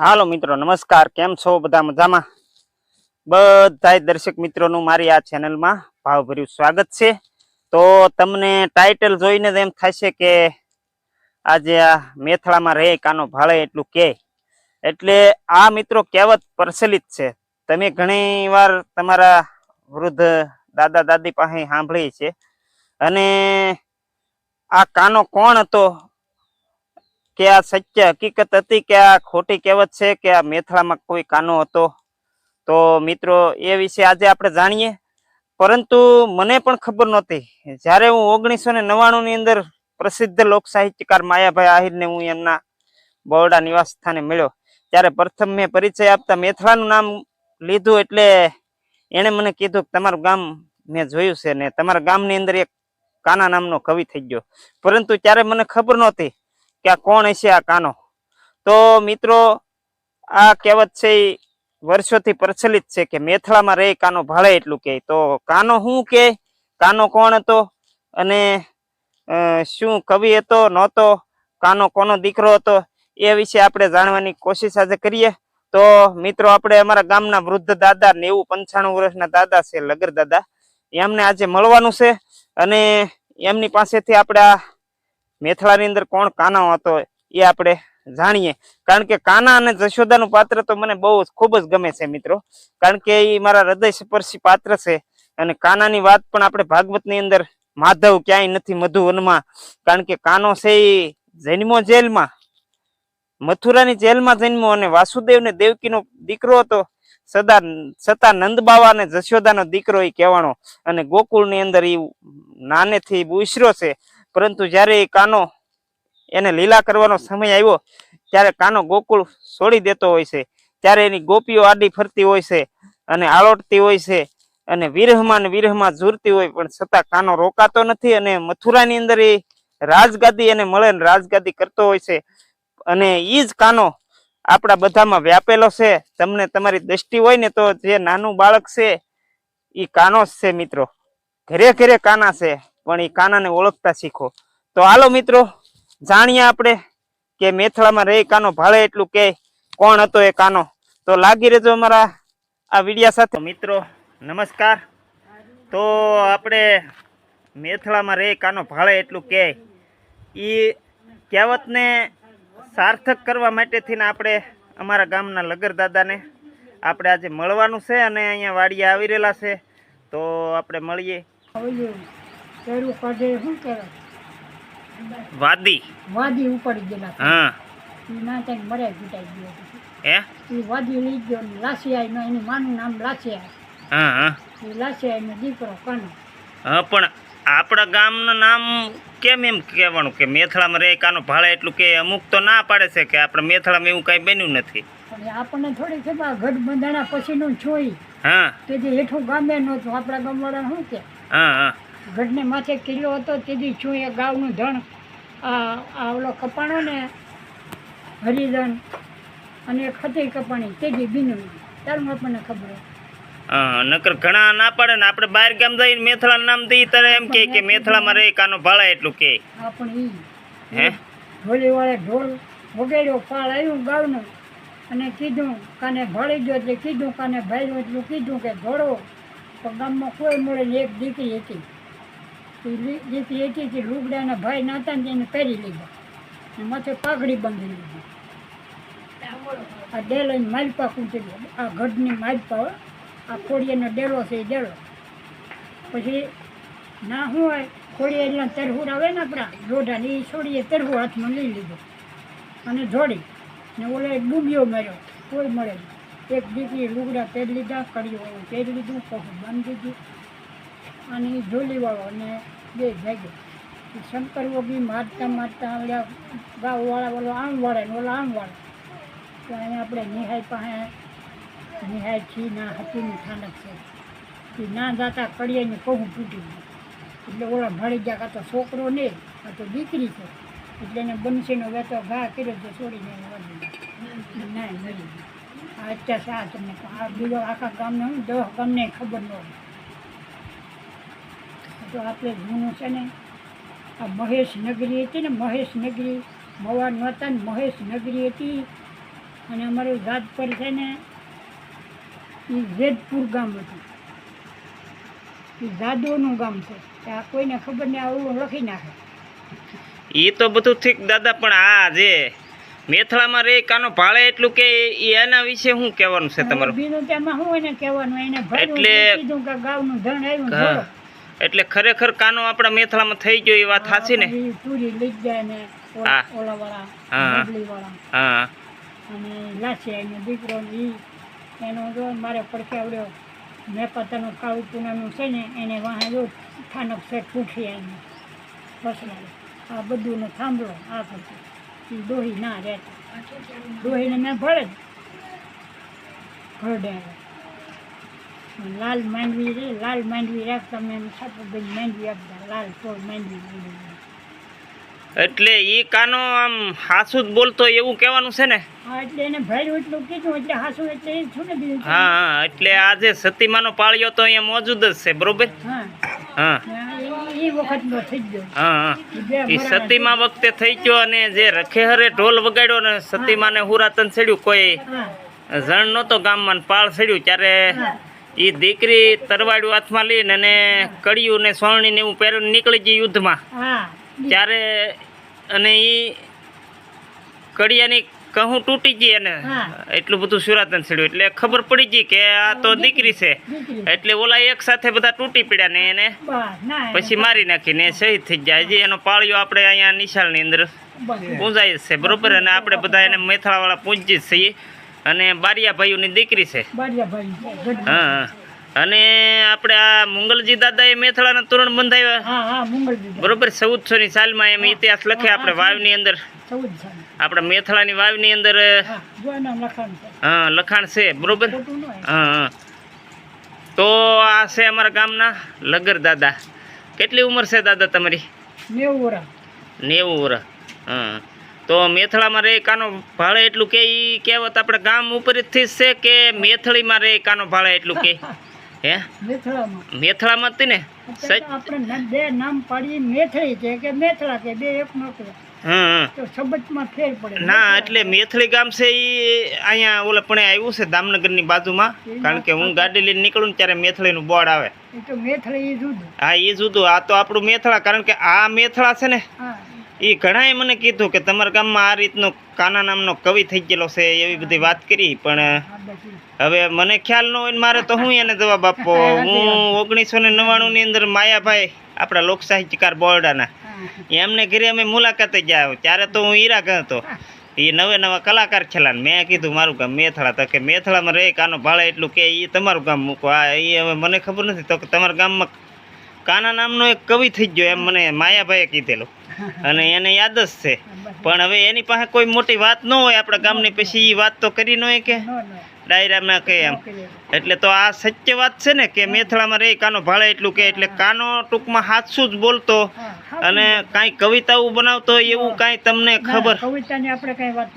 હાલો મિત્રો, નમસ્કાર. કેમ છો? બધા મજામાં? બધાય દર્શક મિત્રોનું મારી આ ચેનલમાં ભાવભર્યું સ્વાગત છે. તો તમને ટાઇટલ જોઈને જ એમ થશે કે આજે આ મેથળામાં રહે કાનો ભાળે એટલું કે. એટલે આ મિત્રો કહેવત પ્રચલિત છે. તમે ઘણી તમારા વૃદ્ધ દાદા દાદી પાસે સાંભળી છે. અને આ કાનો કોણ હતો? કે આ સત્ય હકીકત હતી કે આ ખોટી કહેવત છે કે આ મેથળામાં કોઈ કાનો હતો? તો મિત્રો, એ વિશે આજે આપણે જાણીએ. પરંતુ મને પણ ખબર નહોતી. જ્યારે હું ઓગણીસો ને નવ્વાણું ની અંદર પ્રસિદ્ધ લોક સાહિત્યકાર માયાભાઈ આહિરને હું એમના બરોડા નિવાસ સ્થાને મળ્યો. ત્યારે પ્રથમ મેં પરિચય આપતા મેથળાનું નામ લીધું એટલે એણે મને કીધું કે તમારું ગામ મેં જોયું છે ને તમારા ગામની અંદર એક કાના નામનો કવિ થઈ ગયો. પરંતુ ત્યારે મને ખબર નહોતી કે આ કોણ હશે આ કાનો? તો મિત્રો, આ કહેવત છે એ વર્ષોથી પ્રચલિત છે કે મેથળામાં રહે, કાનો ભાળે એટલું કે. તો કાનો શું કે? કાનો કોણ હતો? અને શું કવિ હતો? નહોતો. કાનો કોનો દીકરો હતો? એ વિશે આપણે જાણવાની કોશિશ આજે કરીએ. તો મિત્રો, આપણે અમારા ગામના વૃદ્ધ દાદા, નેવું પંચાણું વર્ષના દાદા છે લગર દાદા. એમને આજે મળવાનું છે અને એમની પાસેથી આપણે આ મેથળાની અંદર કોણ કાના હતો એ આપણે જાણીએ. કારણ કે કાના અને જશોદાનું પાત્ર તો મને બહુ ખૂબ જ ગમે છે મિત્રો. કારણ કે એ મારા હૃદય સ્પર્શી પાત્ર છે અને કાનાની વાત પણ આપણે ભાગવતની અંદર માધવ ક્યાંય નથી મધુવનમાં. કારણ કે કાનો છે એ જન્મો જેલમાં. મથુરાની જેલમાં જન્મો અને વાસુદેવ ને દેવકીનો દીકરો હતો. સદા સતા નંદબાવા અને જશોદાનો દીકરો એ કહેવાનો. અને ગોકુળની અંદર એ નાનેથી ઉછર્યો છે. પરંતુ જ્યારે એ કાનો એને લીલા કરવાનો સમય આવ્યો, ત્યારે કાનો ગોકુળ છોડી દેતો હોય છે. ત્યારે એની ગોપીઓ આડી ફરતી હોય છે અને આળોટતી હોય છે અને વિરહમાં ને વિરહમાં ઝૂરતી હોય, પણ છતાં કાનો રોકાતો નથી અને મથુરાની અંદર એ રાજગાદી એને મળે ને રાજગાદી કરતો હોય છે. અને એ જ કાનો આપણા બધામાં વ્યાપેલો છે. તમને તમારી દ્રષ્ટિ હોય ને તો જે નાનું બાળક છે એ કાનો છે મિત્રો. ઘરે ઘરે કાના છે. પણ એ કાનાને ઓળખતા શીખો. તો હાલો મિત્રો, જાણીએ આપણે કે મેથળામાં રહે કાનો, ભાળે એટલું કે કોણ હતો એ કાનો. તો લાગી રહેજો અમારા આ વિડિયા સાથે. મિત્રો, નમસ્કાર. તો આપણે મેથળામાં રહી કાનો, ભાળે એટલું કે એ કહેવતને સાર્થક કરવા માટેથી ને આપણે અમારા ગામના લગર દાદાને આપણે આજે મળવાનું છે અને અહીંયા વાડીએ આવી રહેલા છે. તો આપણે મળીએ. પેલું કાઢે શું કરે? વાદી. વાદી ઉપાડી ગયેલા હા. એ ના ત્યાં મરે પીટાઈ ગયો હે? એ વાદી લઈ ગયો ને લાસિયાઈનો એનું માનું નામ લાસિયા. હા હા. એ લાસિયાઈનો દીકરો કાનો. હા પણ આપણા ગામનું નામ કેમ એમ કહેવાનું કે મેથળામાં રહે કાનો ભાળે એટલું કે અમુક તો ના પાડે છે કે આપણે મેથળામાં એવું કાંઈ બન્યું નથી. પણ આપણને થોડી ખબર ગઢ બંધાણા પછીનું જોઈ હા. કે જે હેઠું ગામે નહોતું આપણા ગામવાળા શું કે? હા હા. ગઢને માથે કિલ્લો હતો તેથી છું એ ગાવનું ધણ. આ ઓલો કપાણો ને હરિધન અને ખતી કપાણી તેજી બીનું. તારું આપણને ખબર નકર ઘણા ના પડે ને આપણે બહાર ગામ જઈને મેથળા નામ દઈ ત્યારે એમ કહે કે મેથળામાં રહી કાનો ભાળા એટલું કે. આપણે હે? ઢોલી ઢોલીવાળે ઢોલ વગેડ્યો પાળ આવ્યું ગાવનું. અને કીધું કાને ભળી ગયો એટલે કીધું કાને ભાઈ એટલું કીધું કે ઘોડો તો ગામમાં કોઈ મળે એક દીકરી હતી. એ લી- દીકરી હતી તે લુગડાના ભાઈ નાતા ને એને પહેરી લીધા. અને માથે પાઘડી બાંધી લીધી આ ડેલો માલપા કૂટી આ ગઢની માલપા. આ ખોડિયાનો ડેલો છે એ ડેલો. પછી ના શું હોય ખોડિયાના તરહુર આવે ને આપણા લોઢા એ છોડીએ તરહુર હાથમાં લઈ લીધો. અને જોડી. ને ઓલે ડૂબ્યો માર્યો. કોઈ મળે એક દીકરી લુગડા પહેરી લીધા કડીઓ એવું પહેરી લીધું કહું બાંધી દીધું. અને એ ઝોલીવાળો અને બે જાગ્યો શંકર ઓગી મારતા મારતા આવડ્યા ગાવવાળા ઓલો આમ વળે ને ઓલો આમ વળે તો અહીંયા આપણે નિહાય પાસે, નિહાય છી ના હતીનું ઠાંડક છે. એ ના જાતા ને કહું તૂટી એટલે ઓલા ભળી ગયા કાં તો છોકરો ને આ તો દીકરી છે. એટલે એને બનશીનો વેતો ઘા કર્યો તો છોડીને વળી ના મળી આ અત્યારે આ તમને આ બીજો આખા ગામને હું દસ ગામને ખબર ન હોય. તો આપણે જૂનું છે ને આ મહેશ નગરી હતી ને મહેશ નગરી મવા નહોતા ને મહેશ નગરી હતી. અને અમારું જાત પર છે ને એ જેતપુર ગામ હતું. એ જાદવનું ગામ છે. આ કોઈને ખબર નહીં આવું લખી નાખે. એ તો બધું ઠીક દાદા પણ આ જે મેથળામાં રે કાનો ભાળે એટલું કે એના વિશે શું કહેવાનું છે તમારું? બીજું તેમાં શું એને કહેવાનું? એને એટલે- કીધું કે ગાવનું ધન આવ્યું. એટલે ખરેખર કાનો આપણા મેથળામાં થઈ ગયો એ વાત સાચી ને? હા. હા. હા. અને લાશે એનો દીકરો ઈ એનો જો મારે પડખે આવડ્યો મેં પોતાનું કાળું પૂનાનું છે ને એને વાહે જો સ્થાનક છે પૂઠી આ બધું ને સાંભળો આ કરતું એ દોહી ના રહેતા. દોહીને મેં ભળે જ. ભરડે લાલ માંડવી રે લાલ માંડવી રાખતા મેં સાપુભાઈ માંડવી આપતા લાલ ચોળ માંડવી માંડવી એટલે ઈ કાનો આમ હાસુ જ બોલતો એવું કહેવાનું છે ને? હા એટલે એને ભાઈ એટલું કીધું એટલે હાસુ એટલે એ છું. ને હા હા એટલે આજે સતીમાનો પાળ્યો તો અહીંયા મોજૂદ જ છે બરોબર? હા. હા. એ એ સતીમા વખતે થઈ ગયો અને જે રખેહરે ઢોલ વગાડ્યો ને સતીમાને હુરાતન ચડ્યું કોઈ જણ નહોતો ગામમાં પાળ ચડ્યું ત્યારે એ દીકરી તરવાડું હાથમાં લઈને અને કડિયું ને સોળણી ને એવું પહેરું નીકળી ગઈ યુદ્ધમાં. ત્યારે અને એ કડિયાની કહું તૂટી ગઈ અને એટલું બધું સુરાતન ચડ્યું એટલે ખબર પડી ગઈ કે આ તો દીકરી છે. એટલે ઓલા એક સાથે બધા તૂટી પડ્યા ને એને પછી મારી નાખીને શહીદ થઈ જાય હજી એનો પાળિયો આપણે અહીંયા નિશાળની અંદર પૂંજાય છે બરોબર? અને આપણે બધા એને મેથાળાવાળા પૂંજી જ છીએ. અને બારિયા ભાઈઓની દીકરી છે. હા હા. અને આપણે આ મંગલજી દાદાએ મેથળાના તોરણ બંધાવ્યા? બરોબર ચૌદસો ની સાલમાં એમ ઇતિહાસ લખે આપણે વાવની અંદર. આપણે મેથળાની વાવની અંદર હા લખાણ છે. બરોબર? ન હા તો આ છે અમારા ગામના લગર દાદા. કેટલી ઉંમર છે દાદા તમારી? નેવું વર્ષ નેવું વર્ષ હા. તો મેથળામાં રે કાનો ભાળે એટલું કે ઈ કહેવત આપણે ગામ ઉપરથી જ છે કે મેથળીમાં રે કાનો ભાળે એટલું કે? હે? મેથળામાં. હતી ને? આપણે બે નામ પાડીએ મેથળી છે કે મેથળા કે બે એક નોકરી ના એટલે મેથળી ગામ છે એ અહીંયા ઓલે પણ આવ્યું છે દામનગરની બાજુમાં. કારણ કે હું ગાડી લઈને નીકળું ને ત્યારે મેથળીનું બોર્ડ આવે. મેથળી હા એ જુદું આ તો આપણું મેથળા. કારણ કે આ મેથળા છે ને એ ઘણાએ મને કીધું કે તમારા ગામમાં આ રીતનો કાના નામનો કવિ થઈ ગયેલો છે, એવી બધી વાત કરી, પણ. હવે મને ખ્યાલ ન હોય મારે તો હું એને જવાબ આપવો? હું ઓગણીસો ને નવ્વાણુંની અંદર માયાભાઈ, આપણા લોક સાહિત્યકાર બોરડાના, એમને ઘરે અમે મુલાકાતે ગયા ત્યારે તો હું હીરા હતો. એ નવે નવા કલાકાર છેલ્લા મેં કીધું મારું ગામ મેથળા, તો કે મેથળામાં રહે, કાનો ભાળે એટલું કે એ તમારું ગામ મૂકો. આ એ હવે મને ખબર નથી, તો કે તમારા ગામમાં કાના નામનો એક કવિ થઈ ગયો, એમ મને માયાભાઈએ કીધેલું. અને એને યાદ જ છે. પણ હવે એની પાસે કોઈ મોટી વાત ન હોય આપણા ગામની પછી એ વાત તો કરી ન હોય કે ડાયરામાં કે એમ. એટલે તો આ સત્ય વાત છે ને કે મેથળામાં રહી કાનો ભાળે એટલું કે એટલે કાનો ટૂંકમાં હાથસું જ બોલતો. હા, હા. અને કાંઈ કવિતાઓ બનાવતો એવું કાંઈ તમને ખબર?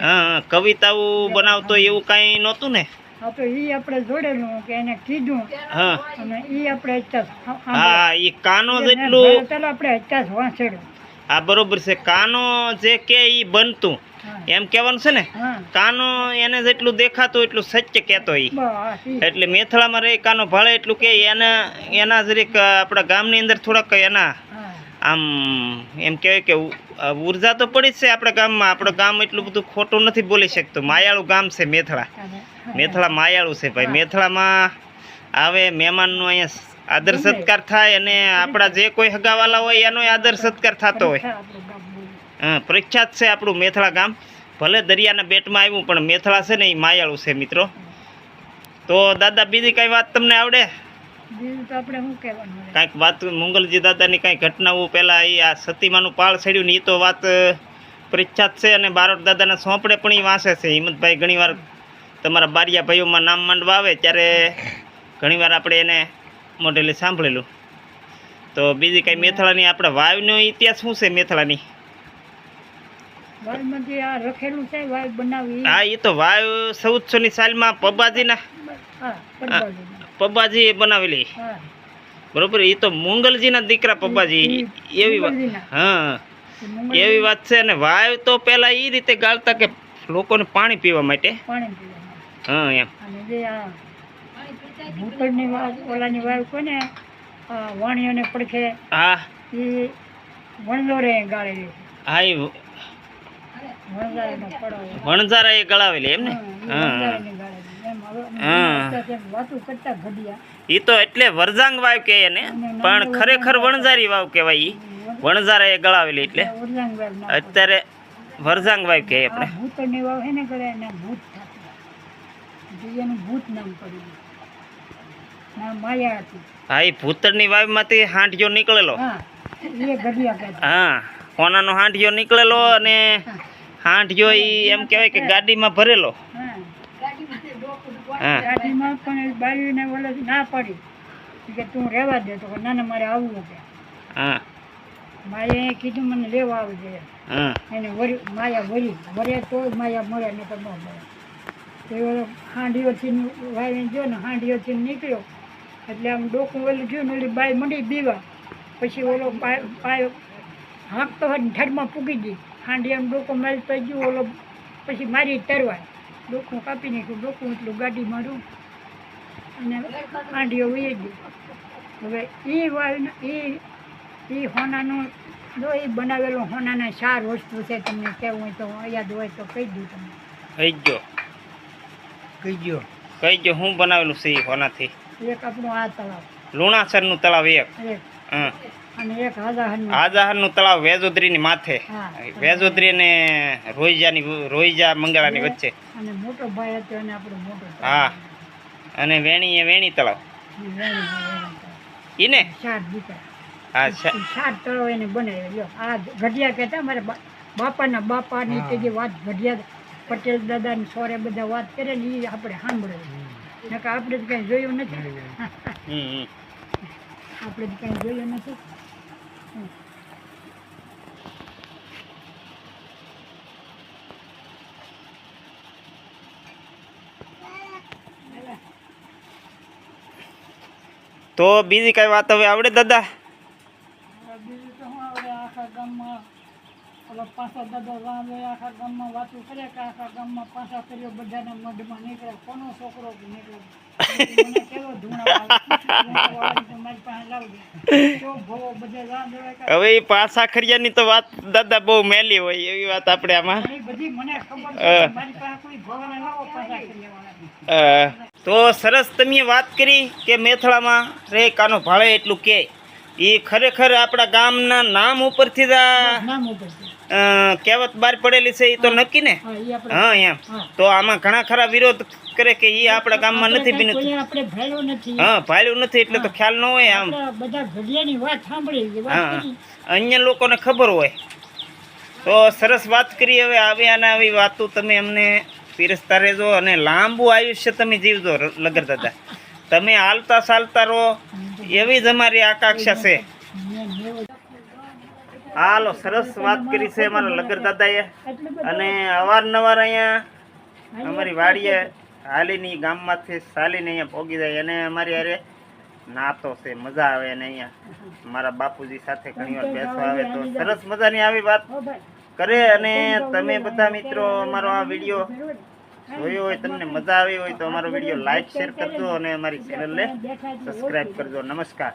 હા હા, કવિતાઓ બનાવતો એવું કાંઈ નહોતું ને? આ તો ઈ આપણે જોડેલું કે એને કીધું. હા. અને ઈ આપણે હા એ કાનો જેટલું ચાલો આપણે વાંચેલો. આ બરોબર છે. કાનો જે કે એ બનતું. એમ કહેવાનું છે ને? કાનો એને જેટલું દેખાતું એટલું સત્ય કહેતો એ ઈ. એટલે મેથળામાં રહી કાનો ભાળે એટલું કે એને એના જરીક આપણા ગામની અંદર થોડાક એના આમ એમ કહેવાય કે ઊર્જા તો પડી જ છે આપણા ગામમાં. આપણું ગામ એટલું બધું ખોટું નથી બોલી શકતું. માયાળું ગામ છે મેથળા. મેથળા માયાળું છે ભાઈ. મેથળામાં આવે મહેમાનનો અહીંયા આદર સત્કાર થાય અને આપણા જે કોઈ હગાવાલા હોય એનો આદર સત્કાર થતો હોય. હા પ્રખ્યાત છે આપણું મેથળા ગામ. ભલે દરિયાના બેટમાં આવ્યું પણ મેથળા છે ને એ માયાળું છે મિત્રો. તો દાદા બીજી કઈ વાત તમને આવડે? કાંઈક વાત મુંગલજી દાદાની કાંઈ ઘટનાઓ પહેલાં એ આ સતીમાનું પાળ છડ્યું ને એ તો વાત પ્રખ્યાત છે અને બારોટ દાદાના સોંપડે પણ એ વાંચે છે. હિંમતભાઈ ઘણીવાર તમારા બારિયા ભાઈઓમાં નામ માંડવા આવે ત્યારે ઘણીવાર આપણે એને મોઢેલી સાંભળેલું. તો બીજી કઈ મેથળાની આપણે વાવનો ઇતિહાસ શું છે મેથળાની? હા એ તો વાવ ચૌદસોની સાલમાં પબ્બાજીના. પબ્બાજીએ બનાવેલી. બરોબર એ તો મંગલજીના દીકરા પબ્બાજી એવી વાત. હા. એવી વાત છે અને વાવ તો પેલા એ રીતે ગાળતા કે લોકોને પાણી પીવા માટે? પાણી પીવા હા એમ. ભૂતળની વાવ ઓલાની વાવ કોને આ વાણિયોને પડખે હા. એ વણલોરે ગાળેલી હા એ વણઝારા એ ગળાવેલી એમ ને? એ તો એટલે વરજાંગ વાવ કે એને પણ ખરેખર વણઝારી વાવ કહેવાય ઈ. વણઝારા એ ગળાવેલી એટલે. ના અત્યારે વરજાંગ વાવ કહે આપણે. ભૂતળની વાવ હે ને ગળે ભૂત ભૂત નામ પડી ગયું ના માયા હતી. હા એ ભૂતળની વાવમાંથી હાંઢિયો નીકળેલો. હા કોનાનો હાંઢિયો નીકળેલો અને હાંઢિયો એ એમ કહેવાય કે ગાડીમાં ભરેલો. હા. ગાડીમાં પણ બાયુને ઓલે ના પડી. કે તું રહેવા દે તો ના ના મારે આવવું છે. હા. માએ કીધું મને લેવા આવજે. હા. એને વરી માયા વરી વરે તો માયા મળે ને તો ન મળે તો હાંડીઓથી વાવીને જો ને હાંડીઓથી નીકળ્યો. એટલે આમ ડોકું ઓલું જોયું ને ઓલી બાઈ મંડી દીવા. પછી ઓલો પાય પાયો હાંકતો હોય ને ઠાડમાં પૂગી ગઈ. હાંડી આમ ડોકો મારી પડી ગયું ઓલો પછી મારી તરવા ડોકું કાપી નાખ્યું ડોકું એટલું ગાડી મારું અને હાંડીઓ વહી ગયું હવે એ વાવીને એ એ હોનાનું જો એ બનાવેલું હોનાના ચાર વસ્તુ છે તમને કહેવું હોય તો યાદ હોય તો કહી દઉં તમને કહી ગયો કહી ગયો કહી ગયો હું બનાવેલું છે એ હોનાથી? એક આપણું આ તળાવ. લુણાસરનું તળાવ એક. હાજાહરનું તળાવ વેજોદરીની માથે. વેજોદરી અને રોઈજાની રોઈજા મંગળાની વચ્ચે. અને મોટો ભાઈ હતો અને આપણો મોટો હા. અને વેણી એ વેણી તળાવ. ઈ ને ચાર દીકરા. હા સાત તળાવ એને બનાવ્યો. આ ઘડિયા કહેતા મારા બાપાના બાપાની જે વાત ઘડિયા પટેલ દાદાની સોરે બધા વાત કરે ને એ આપણે સાંભળે. નકર આપણે તો કંઈ જોયું નથી. આપણે તો કંઈ જોયું નથી. તો બીજી કઈ વાત હવે આવડે દાદા બીજું તો શું આવડે આખા ગામમાં ઓલો પાછા દાદા આખા ગામમાં વાતું કરે કે આખા ગામમાં પાછા કર્યો બધાના મઢમાં નીકળે કોનો છોકરો નીકળે મને કેવો ધૂણા મારી પાસે લાવજે તો ભવો બધે રામ જોડે હવે પાસા ખરિયાની તો વાત દાદા બહુ મેલી હોય એવી વાત આપણે આમાં. બધી મને ખબર મારી પાસે કોઈ ભવાના લાવો પાછા કર્યા તો સરસ તમે વાત કરી કે મેથળામાં રે કાનો ભાળે એટલું કે. એ ખરેખર આપણા ગામના નામ ઉપરથી કહેવત બહાર પડેલી છે એ તો નક્કી ને? હા એમ. તો આમાં ઘણા ખરા વિરોધ કરે કે એ આપણા ગામમાં નથી નથી. હા ભાળ્યું નથી એટલે તો ખ્યાલ ન હોય આમ. હા. અન્ય લોકોને ખબર હોય. તો સરસ વાત કરી હવે આવી અને આવી વાતો તમે અમને પીરસતા રહેજો અને લાંબુ આયુષ્ય તમે જીવજો લગર દાદા. તમે હાલતા ચાલતા રહો. એવી જ અમારી આકાંક્ષા છે. હાલો, સરસ વાત કરી છે અમારા લગર દાદાએ. અને અવારનવાર અહીંયા અમારી વાડીએ હાલીની ગામમાંથી ચાલીને અહીંયા પોગી જાય. અને અમારી અરે નાતો છે, મજા આવે અને અહીંયા. મારા બાપુજી સાથે ઘણી વાર બેસવા આવે તો સરસ મજાની આવી વાત કરે. અને તમે બધા મિત્રો, અમારો આ વીડિયો જોયો હોય, તમને મજા આવી હોય તો અમારો વીડિયો લાઈક શેર કરજો અને અમારી ચેનલને સબસ્ક્રાઈબ કરજો. નમસ્કાર.